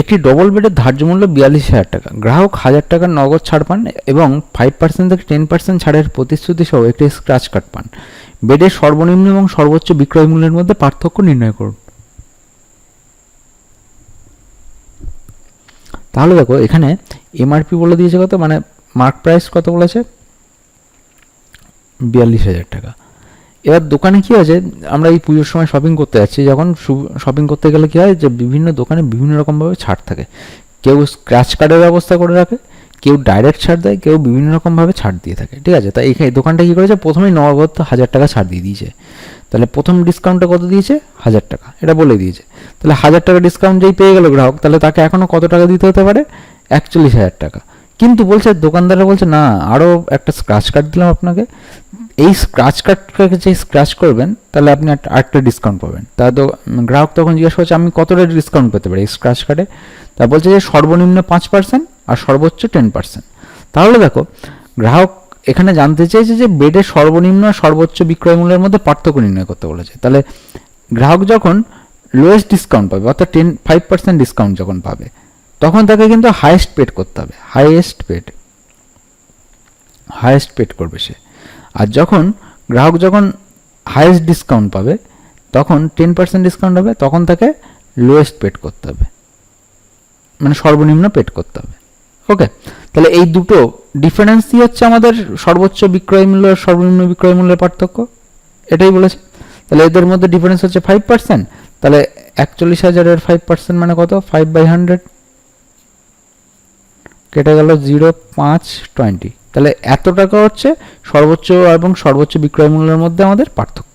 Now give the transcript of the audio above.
একটি ডবল বেডের ধার্য মূল্য বিয়াল্লিশ হাজার টাকা। গ্রাহক হাজার টাকার নগদ ছাড় পান এবং ফাইভ পার্সেন্ট থেকে টেন পার্সেন্ট ছাড়ের প্রতিশ্রুতি সহ একটি স্ক্র্যাচ কার্ড পান। বেডের সর্বনিম্ন এবং সর্বোচ্চ বিক্রয় মূল্যের মধ্যে পার্থক্য নির্ণয় করুন। তাহলে দেখো, এখানে এমআরপি বলে দিয়েছে কত? মানে মার্ক প্রাইস কত বলেছে? বিয়াল্লিশ হাজার টাকা। এবার দোকানে কি আছে আমরা এই পুজোর সময় শপিং করতে যাচ্ছি, যখন শপিং করতে গেলে কি হয় যে বিভিন্ন দোকানে বিভিন্ন রকমভাবে ছাড় থাকে। কেউ স্ক্র্যাচ কার্ডের ব্যবস্থা করে রাখে, কেউ ডাইরেক্ট ছাড় দেয়, কেউ বিভিন্ন রকমভাবে ছাড় দিয়ে থাকে, ঠিক আছে? তাই এখানে দোকানটা কী করেছে? প্রথমেই নগদ হাজার টাকা ছাড় দিয়ে দিয়েছে। তাহলে প্রথম ডিসকাউন্টটা কত দিয়েছে? হাজার টাকা, এটা বলে দিয়েছে। তাহলে হাজার টাকা ডিসকাউন্ট যেই পেয়ে গেল গ্রাহক, তাহলে তাকে এখনও কত টাকা দিতে হতে পারে? একচল্লিশ হাজার টাকা। কিন্তু বলছে দোকানদাররা বলছে, না আরও একটা স্ক্র্যাচ কার্ড দিলাম আপনাকে। এই স্ক্র্যাচ কার্ডটাকে যে স্ক্র্যাচ করবেন, তাহলে আপনি আরেকটা ডিসকাউন্ট পাবেন। তা তো গ্রাহক তখন জিজ্ঞেস করছে, আমি কতটা ডিসকাউন্ট পেতে পারি এই স্ক্র্যাচ কার্ডে তা বলছে যে, সর্বনিম্ন পাঁচ পার্সেন্ট আর সর্বোচ্চ টেন পার্সেন্ট তাহলে দেখো, গ্রাহক এখানে জানতে চেয়েছে যে বেডের সর্বনিম্ন আর সর্বোচ্চ বিক্রয় মূল্যের মধ্যে পার্থক্য নির্ণয় করতে বলেছে। তাহলে গ্রাহক যখন লোয়েস্ট ডিসকাউন্ট পাবে, অর্থাৎ টেন ফাইভ পার্সেন্ট ডিসকাউন্ট যখন পাবে, তখন তাকে কিন্তু হাইয়েস্ট পেড করতে হবে। হাইয়েস্ট পেড হাইয়েস্ট পেড করবে সে। আর যখন গ্রাহক যখন হাইয়েস্ট ডিসকাউন্ট পাবে, তখন টেন পার্সেন্ট ডিসকাউন্ট হবে, তখন তাকে লোয়েস্ট পেড করতে হবে। মানে সর্বনিম্ন পেড করতে হবে। ওকে তাহলে এই দুটো ডিফারেন্সই হচ্ছে আমাদের সর্বোচ্চ বিক্রয় মূল্য সর্বনিম্ন বিক্রয় মূল্যের পার্থক্য। এটাই বলেছে। তাহলে এদের মধ্যে ডিফারেন্স হচ্ছে ফাইভ পার্সেন্ট তাহলে একচল্লিশ হাজারের ফাইভ পার্সেন্ট মানে কত? ফাইভ বাই হান্ড্রেড কেটে গেল জিরো পাঁচ টোয়েন্টি তাহলে এত টাকা হচ্ছে সর্বোচ্চ এবং সর্বোচ্চ বিক্রয় মূল্যের মধ্যে আমাদের পার্থক্য।